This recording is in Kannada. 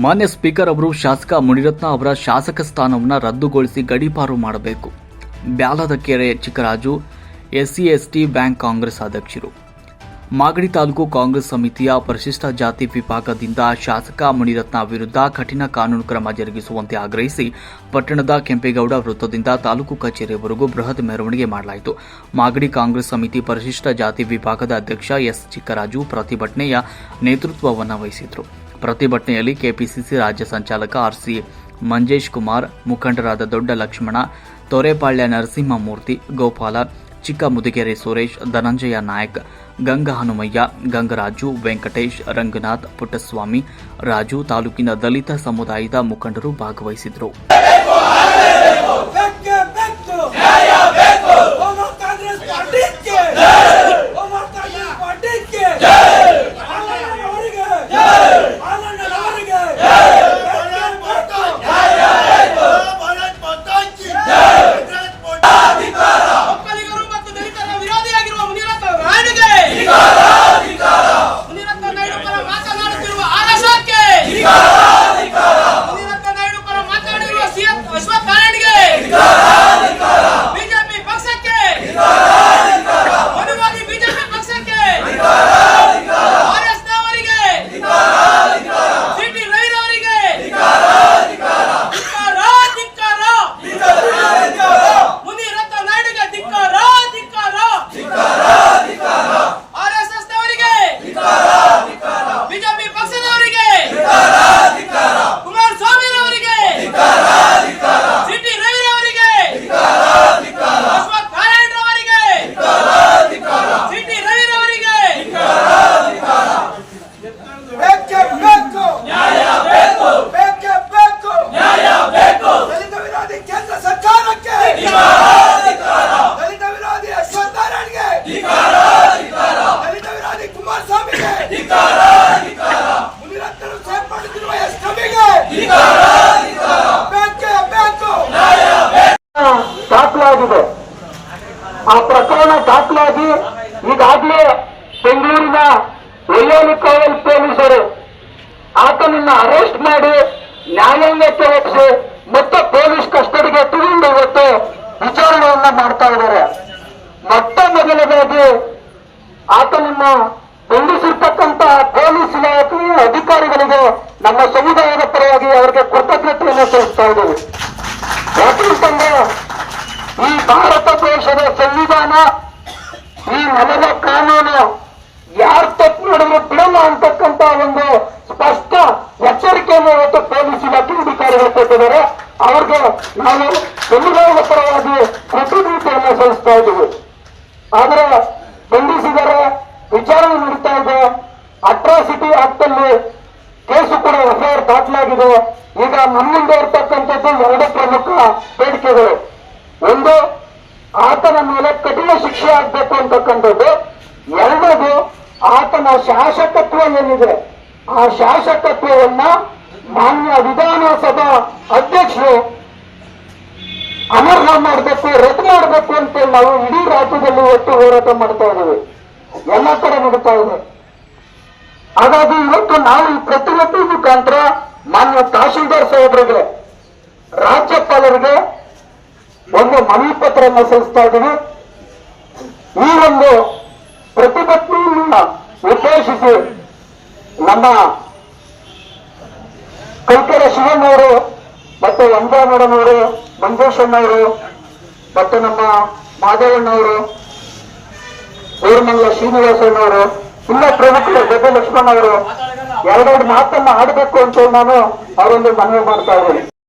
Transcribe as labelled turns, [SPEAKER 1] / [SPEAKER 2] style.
[SPEAKER 1] ಮಾನ್ಯ ಸ್ಪೀಕರ್ ಅವರು ಶಾಸಕ ಮುನಿರತ್ನ ಅವರ ಶಾಸಕ ಸ್ಥಾನವನ್ನು ರದ್ದುಗೊಳಿಸಿ ಗಡೀಪಾರು ಮಾಡಬೇಕು. ಬ್ಯಾಲದ ಕೆರೆ Chikkaraju, SC, ST bank Congress ಅಧ್ಯಕ್ಷರು. ಮಾಗಡಿ ತಾಲೂಕು ಕಾಂಗ್ರೆಸ್ ಸಮಿತಿಯ ಪರಿಶಿಷ್ಟ ಜಾತಿ ವಿಭಾಗದಿಂದ ಶಾಸಕ ಮುನಿರತ್ನ ವಿರುದ್ಧ ಕಠಿಣ ಕಾನೂನು ಕ್ರಮ ಜರುಗಿಸುವಂತೆ ಆಗ್ರಹಿಸಿ ಪಟ್ಟಣದ ಕೆಂಪೇಗೌಡ ವೃತ್ತದಿಂದ ತಾಲೂಕು ಕಚೇರಿವರೆಗೂ ಬೃಹತ್ ಮೆರವಣಿಗೆ ಮಾಡಲಾಯಿತು. ಮಾಗಡಿ ಕಾಂಗ್ರೆಸ್ ಸಮಿತಿ ಪರಿಶಿಷ್ಟ ಜಾತಿ ವಿಭಾಗದ ಅಧ್ಯಕ್ಷ ಎಸ್ ಚಿಕ್ಕರಾಜು ಪ್ರತಿಭಟನೆಯ ನೇತೃತ್ವವನ್ನು ವಹಿಸಿದರು. ಪ್ರತಿಭಟನೆಯಲ್ಲಿ ಕೆಪಿಸಿಸಿ ರಾಜ್ಯ ಸಂಚಾಲಕ ಆರ್ಸಿ ಮಂಜೇಶ್ ಕುಮಾರ್ ಮುಖಂಡರಾದ ದೊಡ್ಡ ಲಕ್ಷ್ಮಣ ತೊರೆಪಾಳ್ಯ ನರಸಿಂಹಮೂರ್ತಿ ಗೋಪಾಲ ಚಿಕ್ಕ ಮುದಿಗೆರೆ ಸುರೇಶ್ ಧನಂಜಯ ನಾಯಕ್ ಗಂಗ ಹನುಮಯ್ಯ ಗಂಗರಾಜು ವೆಂಕಟೇಶ್ ರಂಗನಾಥ್ ಪುಟ್ಟಸ್ವಾಮಿ ರಾಜು ತಾಲೂಕಿನ ದಲಿತ ಸಮುದಾಯದ ಮುಖಂಡರು ಭಾಗವಹಿಸಿದರು
[SPEAKER 2] ಬೇಕು ಬೇಕು. ನ್ಯಾಯ ಬೇಕು. ದಲಿತ ವಿರೋಧಿ ಕೇಂದ್ರ ಸರ್ಕಾರಕ್ಕೆ. ದಲಿತ ವಿರೋಧಿ ಅಶ್ವಥ್ ನಾರಾಯಣ್ಗೆ ದಲಿತ ವಿರೋಧಿ ಕುಮಾರಸ್ವಾಮಿಗೆ. ಮುನಿರತ್ನರು ಸೇರ್ಪಡಿಸಿರುವ ಎಸ್ ಕವಿಗೆ ಬೆಕ್ಕೆ ಬೇಕು
[SPEAKER 3] ದಾಖಲಾಗಿದೆ. ಆ ಪ್ರಕರಣ ದಾಖಲಾಗಿ ಈಗಾಗಲೇ ಬೆಂಗಳೂರಿನ ಒಯ್ಯೋಲಿ ಕಾವಲ್ ಪೊಲೀಸರು ಆತನನ್ನ ಅರೆಸ್ಟ್ ಮಾಡಿ ನ್ಯಾಯಾಂಗಕ್ಕೆ ಒಪ್ಪಿಸಿ ಮತ್ತೆ ಪೊಲೀಸ್ ಕಸ್ಟಡಿಗೆ ತಗೊಂಡು ಇವತ್ತು ವಿಚಾರಣೆಯನ್ನ ಮಾಡ್ತಾ ಇದ್ದಾರೆ. ಮೊಟ್ಟ ಮೊದಲನೇದಾಗಿ ಆತನನ್ನ ಬಂಧಿಸಿರ್ತಕ್ಕಂತ ಪೊಲೀಸ್ ಇಲಾಖೆಯ ಅಧಿಕಾರಿಗಳಿಗೆ ನಮ್ಮ ಸಮುದಾಯದ ಪರವಾಗಿ ಅವರಿಗೆ ಕೃತಜ್ಞತೆಯನ್ನು ಸಲ್ಲಿಸ್ತಾ ಇದ್ದೀವಿ. ಯಾಕಂತಂದ್ರೆ ಈ ಭಾರತ ದೇಶದ ಸಂವಿಧಾನ, ಈ ನೆಲದ ಕಾನೂನು ಯಾರು ತಪ್ಪು ನಡೆದ್ರು ಬಿಡಲ್ಲ ಅಂತಕ್ಕಂತ ಒಂದು ಸ್ಪಷ್ಟ ಎಚ್ಚರಿಕೆಯನ್ನು ಇವತ್ತು ಪೊಲೀಸ್ ಕೊಟ್ಟಿದ್ದಾರೆ. ಅವ್ರಿಗೆ ನಾವು ಸಮುದಾಯದ ಪರವಾಗಿ ಕೃತಜ್ಞತೆಯನ್ನು ಸಲ್ಲಿಸ್ತಾ ಇದ್ದೀವಿ ಆದರೆ ಬಂಧಿಸಿದರೆ ವಿಚಾರಣೆ ನಡೀತಾ ಇದೆ. ಅಟ್ರಾಸಿಟಿ ಆಕ್ಟ್ ಅಲ್ಲಿ ಕೇಸು ಕೂಡ ಎಫ್ಐಆರ್ ದಾಖಲಾಗಿದೆ. ಈಗ ನಮ್ಮಿಂದ ಇರ್ತಕ್ಕಂಥದ್ದು ಎರಡು ಪ್ರಮುಖ ಬೇಡಿಕೆಗಳು. ಒಂದು, ಆತನ ಮೇಲೆ ಕಠಿಣ ಶಿಕ್ಷೆ ಆಗ್ಬೇಕು ಅಂತಕ್ಕಂಥದ್ದು. ಎರಡದು ಆತನ ಶಾಸಕತ್ವ ಏನಿದೆ? ಆ ಶಾಸಕತ್ವವನ್ನ ಮಾನ್ಯ ವಿಧಾನಸಭಾ ಅಧ್ಯಕ್ಷರು ಅನರ್ಹ ಮಾಡಬೇಕು, ರದ್ದು ಮಾಡಬೇಕು ಅಂತ ನಾವು ಇಡೀ ರಾಜ್ಯದಲ್ಲಿ ಒಟ್ಟು ಹೋರಾಟ ಮಾಡ್ತಾ ಇದ್ದೀವಿ. ಎಲ್ಲ ಕಡೆ ನಡೀತಾ ಇದೆ. ಹಾಗಾಗಿ ಇವತ್ತು ನಾವು ಈ ಪ್ರತಿಭಟನೆ ಮುಖಾಂತರ ಮಾನ್ಯ ತಹಶೀಲ್ದಾರ್ ಸಾಹೇಬರಿಗೆ ರಾಜ್ಯಪಾಲರಿಗೆ ಒಂದು ಮನವಿ ಪತ್ರವನ್ನು ಸಲ್ಲಿಸ್ತಾ ಇದ್ದೀವಿ. ಈ ಒಂದು ಪ್ರತಿಭಟನೆಯನ್ನ ಉದ್ದೇಶಿಸಿ ನಮ್ಮ ಕಲ್ಕೆರೆ ಶಿವಣ್ಣವರು ಮತ್ತೆ ಮೇಡಮ್ ಅವರು ಮತ್ತು ನಮ್ಮ ಮಾದೇವಣ್ಣವರು ಊರ್ಮಂಗಲ ಶ್ರೀನಿವಾಸಣ್ಣವರು ಇಲ್ಲ ಪ್ರಮುಖರು ದೊಡ್ಡ ಲಕ್ಷ್ಮಣ್ ಅವರು ಎರಡೆರಡು ಮಾತನ್ನ ಆಡಬೇಕು ಅಂತ ನಾನು ಅವರೊಂದು ಮನವಿ ಮಾಡ್ತಾ ಇದ್ದೀನಿ.